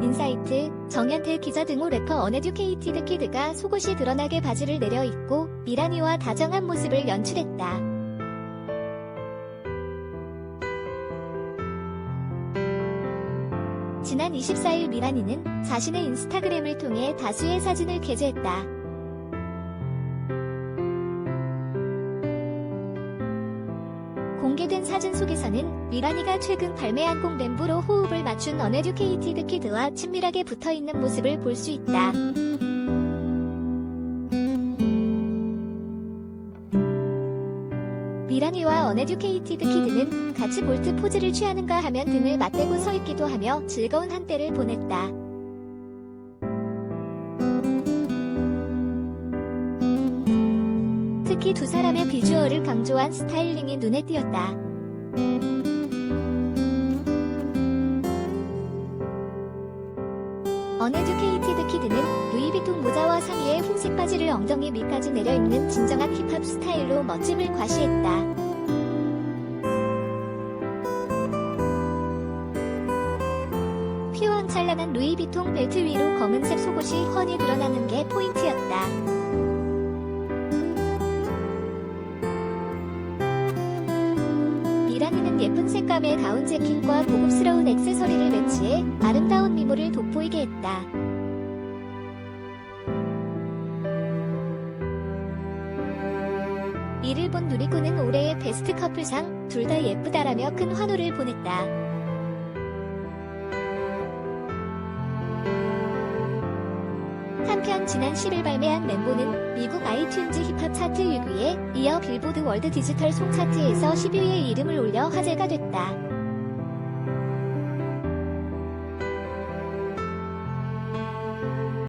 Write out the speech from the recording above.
인사이트, 정현태 기자 등호 래퍼 어네듀케이티드 키드가 속옷이 드러나게 바지를 내려 입고 미란이와 다정한 모습을 연출했다. 지난 24일 미란이는 자신의 인스타그램을 통해 다수의 사진을 게재했다. 공개된 사진 속에서는 미란이가 최근 발매한 곡 램브로 호흡을 맞춘 어네듀케이티드 키드와 친밀하게 붙어있는 모습을 볼 수 있다. 미란이와 어네듀케이티드 키드는 같이 볼트 포즈를 취하는가 하면 등을 맞대고 서 있기도 하며 즐거운 한때를 보냈다. 특히 두 사람의 비주얼을 강조한 스타일링이 눈에 띄었다. 어네듀케이티드 키드는 루이비통 모자와 상의에 흰색 바지를 엉덩이 밑까지 내려입는 진정한 힙합 스타일로 멋짐을 과시했다. 휘황찬란한 루이비통 벨트 위로 검은색 속옷 미란이는 예쁜 색감의 다운 재킷과 고급스러운 액세서리를 매치해 아름다운 미모를 돋보이게 했다. 이를 본 누리꾼은 올해의 베스트 커플상 둘 다 예쁘다라며 큰 환호를 보냈다. 한편 지난 10일 발매한 멤버는 미국 아이튠즈 힙합 차트 6위에 이어 빌보드 월드 디지털 송 차트에서 10위에 이름을 올려 화제가 됐다.